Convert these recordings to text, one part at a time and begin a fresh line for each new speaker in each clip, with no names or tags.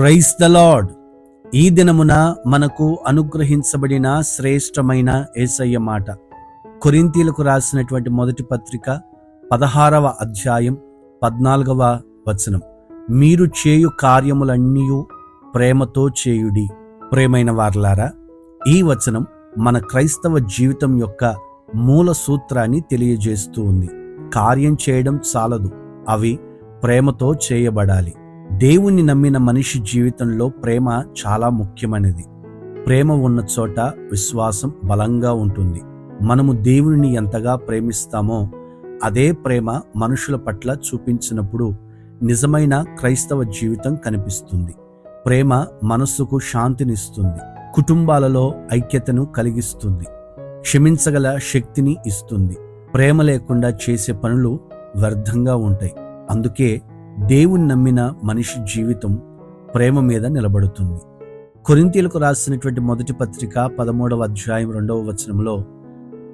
Price the lord. ఈ దినమున మనకు అనుగ్రహించబడిన శ్రేష్టమైన ఏసయ్య మాట. కొరింతీలకు రాసినటువంటి మొదటి పత్రిక పదహారవ అధ్యాయం పద్నాలుగవ వచనం. మీరు చేయు కార్యములన్నీ ప్రేమతో చేయుడి. ప్రేమైన వారలారా ఈ వచనం మన క్రైస్తవ జీవితం యొక్క మూల సూత్రాన్ని తెలియజేస్తూ ఉంది. కార్యం చేయడం చాలదు. అవి ప్రేమతో చేయబడాలి. దేవుణ్ణి నమ్మిన మనిషి జీవితంలో ప్రేమ చాలా ముఖ్యమైనది. ప్రేమ ఉన్న చోట విశ్వాసం బలంగా ఉంటుంది. మనము దేవుని ఎంతగా ప్రేమిస్తామో అదే ప్రేమ మనుషుల పట్ల చూపించినప్పుడు నిజమైన క్రైస్తవ జీవితం కనిపిస్తుంది. ప్రేమ మనస్సుకు శాంతినిస్తుంది. కుటుంబాలలో ఐక్యతను కలిగిస్తుంది. క్షమించగల శక్తిని ఇస్తుంది. ప్రేమ లేకుండా చేసే పనులు వ్యర్థంగా ఉంటాయి. అందుకే దేవుని నమ్మిన మనిషి జీవితం ప్రేమ మీద నిలబడుతుంది. కొరింతీలకు రాసినటువంటి మొదటి పత్రిక పదమూడవ అధ్యాయం రెండవ వచనంలో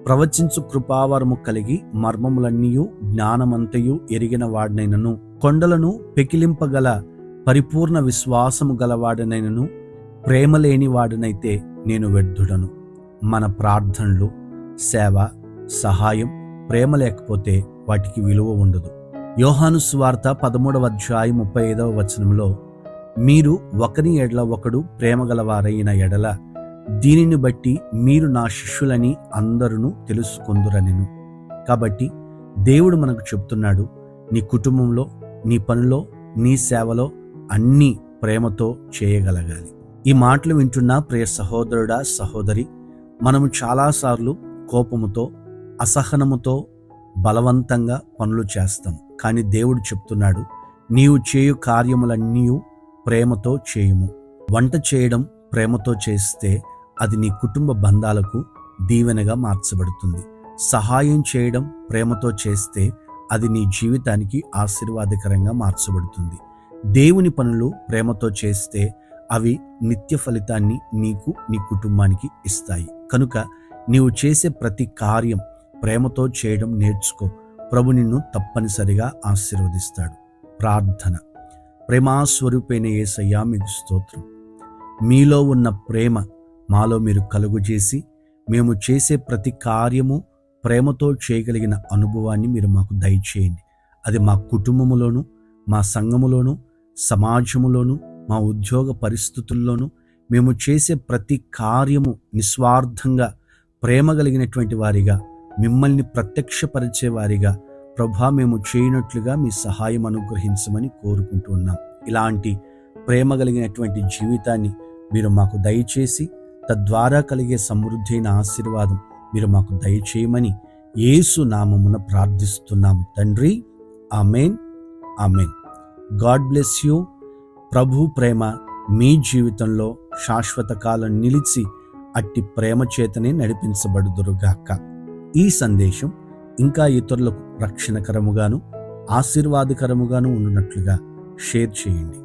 ప్రవచించు కృపావరము కలిగి మర్మములన్నీయు జ్ఞానమంతయు ఎరిగిన వాడినైనను కొండలను పెకిలింపగల పరిపూర్ణ విశ్వాసము గలవాడనైనను ప్రేమ లేని వాడినైతే నేను వ్యర్థుడను. మన ప్రార్థనలు సేవ సహాయం ప్రేమ లేకపోతే వాటికి విలువ ఉండదు. యోహాను స్వార్త పదమూడవ అధ్యాయ ముప్పై ఐదవ వచనంలో మీరు ఒకరి ఎడల ఒకడు ప్రేమగలవారైన ఎడల దీనిని బట్టి మీరు నా శిష్యులని అందరూ తెలుసుకుందురనిను. కాబట్టి దేవుడు మనకు చెప్తున్నాడు నీ కుటుంబంలో నీ పనిలో నీ సేవలో అన్నీ ప్రేమతో చేయగలగాలి. ఈ మాటలు వింటున్న ప్రియ సహోదరుడా సహోదరి మనము చాలాసార్లు కోపముతో అసహనముతో బలవంతంగా పనులు చేస్తాం. కానీ దేవుడు చెప్తున్నాడు నీవు చేయు కార్యములన్నీ ప్రేమతో చేయుము. వంట చేయడం ప్రేమతో చేస్తే అది నీ కుటుంబ బంధాలకు దీవెనగా మార్చబడుతుంది. సహాయం చేయడం ప్రేమతో చేస్తే అది నీ జీవితానికి ఆశీర్వాదకరంగా మార్చబడుతుంది. దేవుని పనులు ప్రేమతో చేస్తే అవి నిత్య ఫలితాన్ని నీకు నీ కుటుంబానికి ఇస్తాయి. కనుక నీవు చేసే ప్రతి కార్యం ప్రేమతో చేయడం నేర్చుకో. ప్రభు నిన్ను తప్పనిసరిగా ఆశీర్వదిస్తాడు. ప్రార్థన. ప్రేమాస్వరూపైన ఏసయ్యా మీకు స్తోత్రం. మీలో ఉన్న ప్రేమ మాలో మీరు కలుగుచేసి మేము చేసే ప్రతి కార్యము ప్రేమతో చేయగలిగిన అనుభవాన్ని మీరు మాకు దయచేయండి. అది మా కుటుంబములోను మా సంఘములోను సమాజములోను మా ఉద్యోగ పరిస్థితుల్లోనూ మేము చేసే ప్రతి కార్యము నిస్వార్థంగా ప్రేమ కలిగినటువంటి వారిగా మిమ్మల్ని ప్రత్యక్షపరిచే వారిగా ప్రభా మేము చేయనట్లుగా మీ సహాయం అనుగ్రహించమని కోరుకుంటున్నాం ఇలాంటి ప్రేమ కలిగినటువంటి జీవితాన్ని మీరు మాకు దయచేసి తద్వారా కలిగే సమృద్ధైన ఆశీర్వాదం మీరు మాకు దయచేయమని యేసు నామమున ప్రార్థిస్తున్నాము తండ్రి. Amen. Amen. God bless you. ప్రభు ప్రేమ మీ జీవితంలో శాశ్వత కాలం నిలిచి అట్టి ప్రేమ చేతనే నడిపించబడుదురుగాక. ఈ సందేశం ఇంకా ఇతరులకు రక్షణకరముగాను ఆశీర్వాదకరముగాను ఉన్నట్లుగా షేర్ చేయండి.